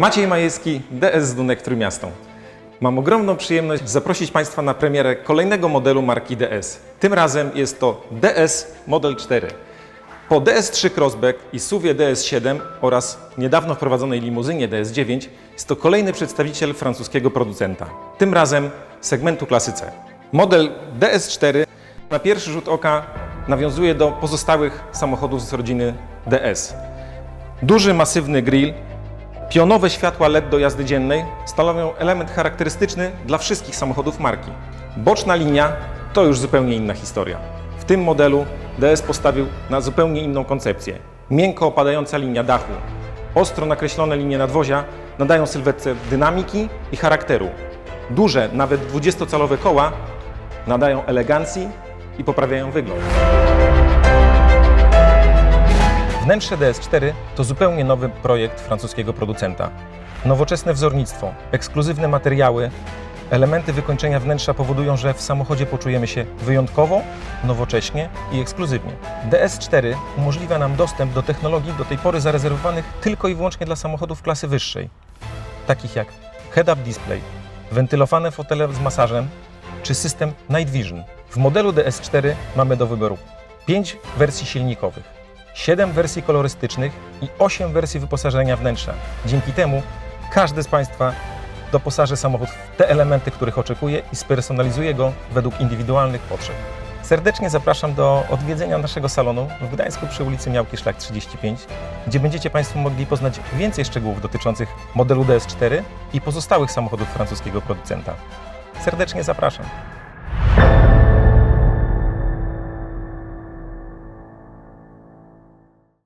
Maciej Majewski, DS z Dunek Trójmiastą. Mam ogromną przyjemność zaprosić Państwa na premierę kolejnego modelu marki DS. Tym razem jest to DS Model 4. Po DS3 Crossback i SUVie DS7 oraz niedawno wprowadzonej limuzynie DS9 jest to kolejny przedstawiciel francuskiego producenta. Tym razem segmentu klasy C. Model DS4 na pierwszy rzut oka nawiązuje do pozostałych samochodów z rodziny DS. Duży, masywny grill, Pionowe światła LED do jazdy dziennej stanowią element charakterystyczny dla wszystkich samochodów marki. Boczna linia to już zupełnie inna historia. W tym modelu DS postawił na zupełnie inną koncepcję. Miękko opadająca linia dachu, ostro nakreślone linie nadwozia nadają sylwetce dynamiki i charakteru. Duże, nawet 20-calowe koła nadają elegancji i poprawiają wygląd. Wnętrze DS4 to zupełnie nowy projekt francuskiego producenta. Nowoczesne wzornictwo, ekskluzywne materiały, elementy wykończenia wnętrza powodują, że w samochodzie poczujemy się wyjątkowo, nowocześnie i ekskluzywnie. DS4 umożliwia nam dostęp do technologii do tej pory zarezerwowanych tylko i wyłącznie dla samochodów klasy wyższej, takich jak head-up display, wentylowane fotele z masażem czy system Night Vision. W modelu DS4 mamy do wyboru 5 wersji silnikowych, 7 wersji kolorystycznych i 8 wersji wyposażenia wnętrza. Dzięki temu każdy z Państwa doposaży samochód w te elementy, których oczekuje i spersonalizuje go według indywidualnych potrzeb. Serdecznie zapraszam do odwiedzenia naszego salonu w Gdańsku przy ulicy Miałki Szlak 35, gdzie będziecie Państwo mogli poznać więcej szczegółów dotyczących modelu DS4 i pozostałych samochodów francuskiego producenta. Serdecznie zapraszam.